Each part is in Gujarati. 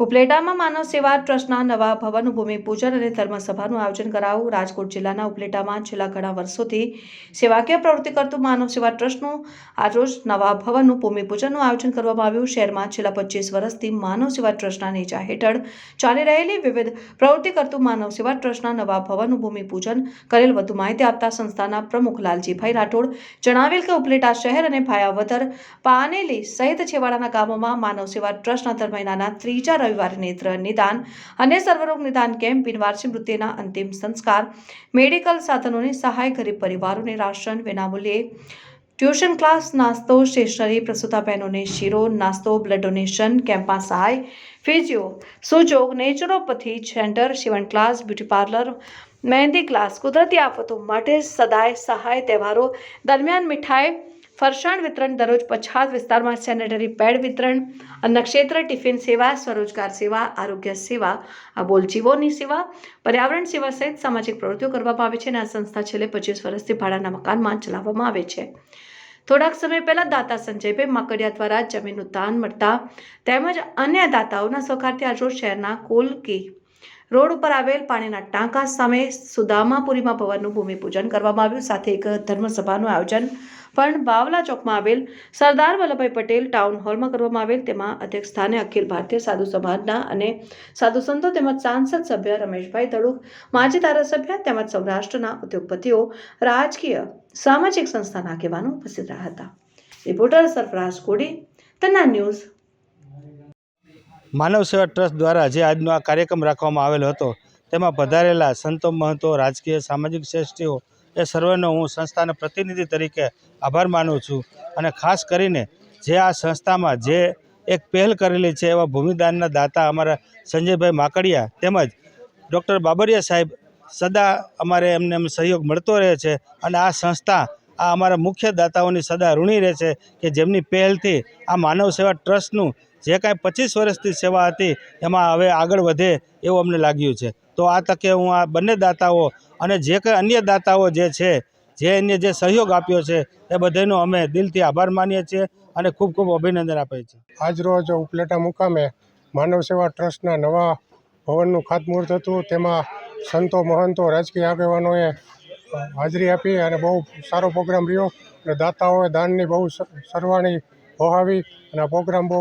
ઉપલેટામાં માનવ સેવા ટ્રસ્ટના નવા ભવનનું ભૂમિપૂજન અને ધર્મસભાનું આયોજન કરાવું રાજકોટ જિલ્લાના ઉપલેટામાં છેલ્લા ઘણા વર્ષોથી સેવાકીય પ્રવૃત્તિ કરતું માનવ સેવા ટ્રસ્ટનું આજરોજ નવા ભવનનું ભૂમિપૂજનનું આયોજન કરવામાં આવ્યું. શહેરમાં છેલ્લા પચીસ વર્ષથી માનવ સેવા ટ્રસ્ટના નેજા હેઠળ ચાલી રહેલી વિવિધ પ્રવૃત્તિ કરતું માનવ સેવા ટ્રસ્ટના નવા ભવનનું ભૂમિપૂજન કરેલ વધુ માહિતી આપતા સંસ્થાના પ્રમુખ લાલજીભાઈ રાઠોડ જણાવેલ કે ઉપલેટા શહેર અને ભાયાવદર પાનેલી સહિત છેવાડાના ગામોમાં માનવ સેવા ટ્રસ્ટના દર મહિનાના ત્રીજા રવિવારે નેત્ર નિદાન અને સર્વરોગ નિદાન કેમ્પ બિનવારસી મૃત્યુના અંતિમ સંસ્કાર, મેડિકલ સાધનોની સહાય ગરીબ પરિવારોને રાશન, વિનામૂલ્યે ટ્યુશન ક્લાસ, નાસ્તો, સ્ટેશનરી, પ્રસૂતા બહેનોને શીરો, નાસ્તો, બ્લડ ડોનેશન, કેમ્પમાં સહાય, ફિઝિયો સુજોગ, naturopathy centre શિવણ class, beauty parlour, mehndi class, કુદરતી આફતો માટે સદાય સહાય તહેવારો દરમિયાન મીઠાઈ ફરસાણ વિતરણ દરરોજ પછાત વિસ્તારમાં સેનેટરી પેડ વિતરણ અન્નક્ષેત્ર ટિફિન સેવા, સ્વરોજગાર સેવા, આરોગ્ય સેવા, આ બોલજીવોની સેવા, પર્યાવરણ સેવા સહિત સામાજિક પ્રવૃત્તિઓ કરવામાં આવે છે અને આ સંસ્થા છેલ્લે પચીસ વર્ષથી ભાડાના મકાનમાં ચલાવવામાં આવે છે. થોડાક સમય પહેલાં દાતા સંજયભાઈ માકડિયા દ્વારા જમીનનું દાન મળતા તેમજ અન્ય દાતાઓના સહકારથી આજરોજ શહેરના કોલકી રોડ ઉપર આવેલ પાણીના ટાંકા સામે સુદામાપુરીમાં ભવનનું ભૂમિપૂજન કરવામાં આવ્યું. સાથે એક ધર્મસભાનું આયોજન પણ બાવલા ચોકમાં આવેલ સરદાર વલ્લભભાઈ પટેલ ટાઉન હોલમાં કરવામાં આવેલ. તેમાં અધ્યક્ષ સ્થાને અખિલ ભારતીય સાધુ સમાજના અને સાધુ સંતો તેમજ સાંસદ સભ્ય રમેશભાઈ તડુક માજી ધારાસભ્ય તેમજ સૌરાષ્ટ્રના ઉદ્યોગપતિઓ, રાજકીય, સામાજિક સંસ્થાના આગેવાનો ઉપસ્થિત રહ્યા હતા. રિપોર્ટર સરફરાજ કોડી તના ન્યૂઝ માનવ સેવા ટ્રસ્ટ દ્વારા જે આજનો આ કાર્યક્રમ રાખવામાં આવેલો હતો, તેમાં પધારેલા સંતો મહંતો, રાજકીય, સામાજિક શ્રેષ્ઠીઓ, એ સર્વેનો હું સંસ્થાના પ્રતિનિધિ તરીકે આભાર માનું છું. અને ખાસ કરીને જે આ સંસ્થામાં જે એક પહેલ કરેલી છે એવા ભૂમિદાનના દાતા અમારા સંજયભાઈ માકડિયા તેમજ ડૉક્ટર બાબરિયા સાહેબ સદા અમારે એમને એમ સહયોગ મળતો રહે છે અને આ સંસ્થા આ અમારા મુખ્ય દાતાઓની સદા ઋણી રહે છે કે જેમની પહેલથી આ માનવ સેવા ટ્રસ્ટનું જે કાંઈ પચીસ વર્ષથી સેવા હતી, એમાં હવે આગળ વધે એવું અમને લાગ્યું છે. તો આ તકે હું આ બંને દાતાઓ અને જે કંઈ અન્ય દાતાઓ જે છે, જે અન્ય જે સહયોગ આપ્યો છે, એ બધાનો અમે દિલથી આભાર માનીએ છીએ અને ખૂબ ખૂબ અભિનંદન આપીએ છીએ. આજરોજ ઉપલેટા મુકામે માનવ સેવા ટ્રસ્ટના નવા ભવનનું ખાતમુહૂર્ત હતું. તેમાં સંતો, મહંતો, રાજકીય આગેવાનોએ હાજરી આપી અને બહુ સારો પ્રોગ્રામ રહ્યો. અને દાતાઓએ દાનની બહુ સરવાણી વહાવી અને આ પ્રોગ્રામ બહુ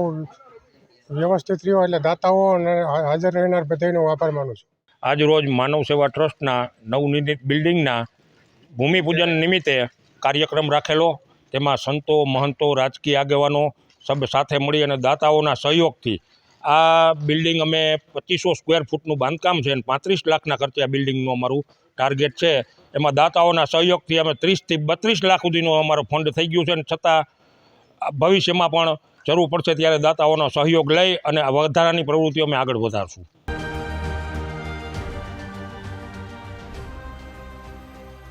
વ્યવસ્થિત રહ્યો એટલે દાતાઓ અને હાજર રહેનાર બધાનો હું આભાર માનું છું. આજ રોજ માનવ સેવા ટ્રસ્ટના નવનિર્મિત બિલ્ડિંગના ભૂમિપૂજન નિમિત્તે કાર્યક્રમ રાખેલો. તેમાં સંતો, મહંતો, રાજકીય આગેવાનો સબ સાથે મળી અને દાતાઓના સહયોગથી આ બિલ્ડિંગ અમે પચીસો સ્ક્વેર ફૂટનું બાંધકામ છે અને પાંત્રીસ લાખના ખર્ચે આ બિલ્ડિંગનું અમારું ટાર્ગેટ છે. એમાં દાતાઓના સહયોગથી અમે ત્રીસથી બત્રીસ લાખ સુધીનો અમારો ફંડ થઈ ગયું છે અને છતાં ભવિષ્યમાં પણ જરૂર પડશે ત્યારે દાતાઓનો સહયોગ લઈ અને વધારાની પ્રવૃત્તિઓ અમે આગળ વધારશું.